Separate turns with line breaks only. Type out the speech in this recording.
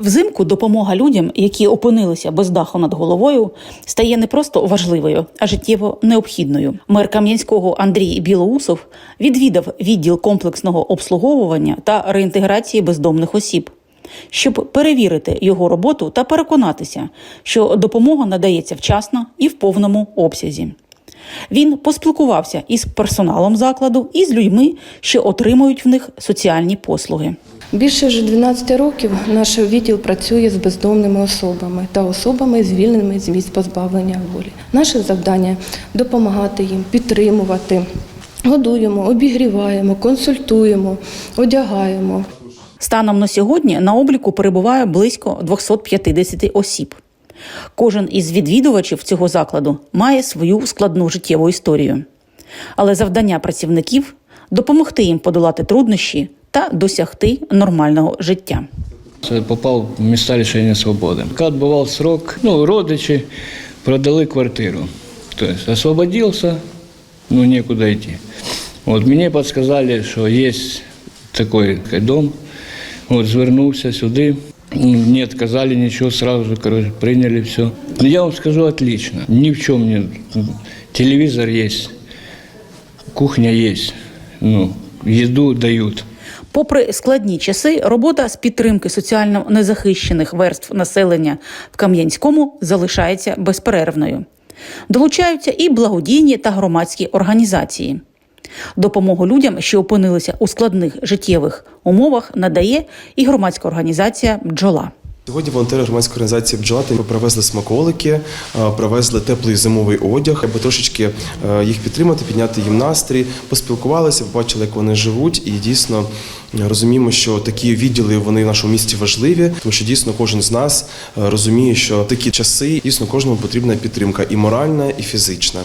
віку допомога людям, які опинилися без даху над головою, стає не просто важливою, а життєво необхідною. Мер Кам'янського Андрій Білоусов відвідав відділ комплексного обслуговування та реінтеграції бездомних осіб, щоб перевірити його роботу та переконатися, що допомога надається вчасно і в повному обсязі. Він поспілкувався із персоналом закладу і з людьми, що отримують в них соціальні послуги.
Більше вже 12 років наш відділ працює з бездомними особами та особами, звільненими з місць позбавлення волі. Наше завдання допомагати їм, підтримувати. Годуємо, обігріваємо, консультуємо, одягаємо.
Станом на сьогодні на обліку перебуває близько 250 осіб. Кожен із відвідувачів цього закладу має свою складну життєву історію. Але завдання працівників допомогти їм подолати труднощі та досягти нормального життя.
Це попав в міста лишення свободи. Відбував срок, ну, родичі продали квартиру. Тобто освободився, ну некуда йти. От мені підказали, що є такий дом. От звернувся сюди. Не отказали ничего, сразу короче, приняли все. Ну, я вам скажу отлично. Ни в чем не... Телевизор есть, кухня есть, ну, еду дают.
Попри складні часи, робота з підтримки соціально незахищених верств населення в Кам'янському залишається безперервною. Долучаються і благодійні та громадські організації. Допомогу людям, що опинилися у складних життєвих умовах, надає і громадська організація Бджола.
Сьогодні волонтери громадської організації «Бджола» привезли смаколики, е, привезли теплий зимовий одяг, аби трошечки е, їх підтримати, підняти їм настрій, поспілкувалися, побачили, як вони живуть, і дійсно е, розуміємо, що такі відділи вони в нашому місті важливі, тому що дійсно кожен з нас розуміє, що такі часи дійсно кожному потрібна підтримка і моральна, і фізична.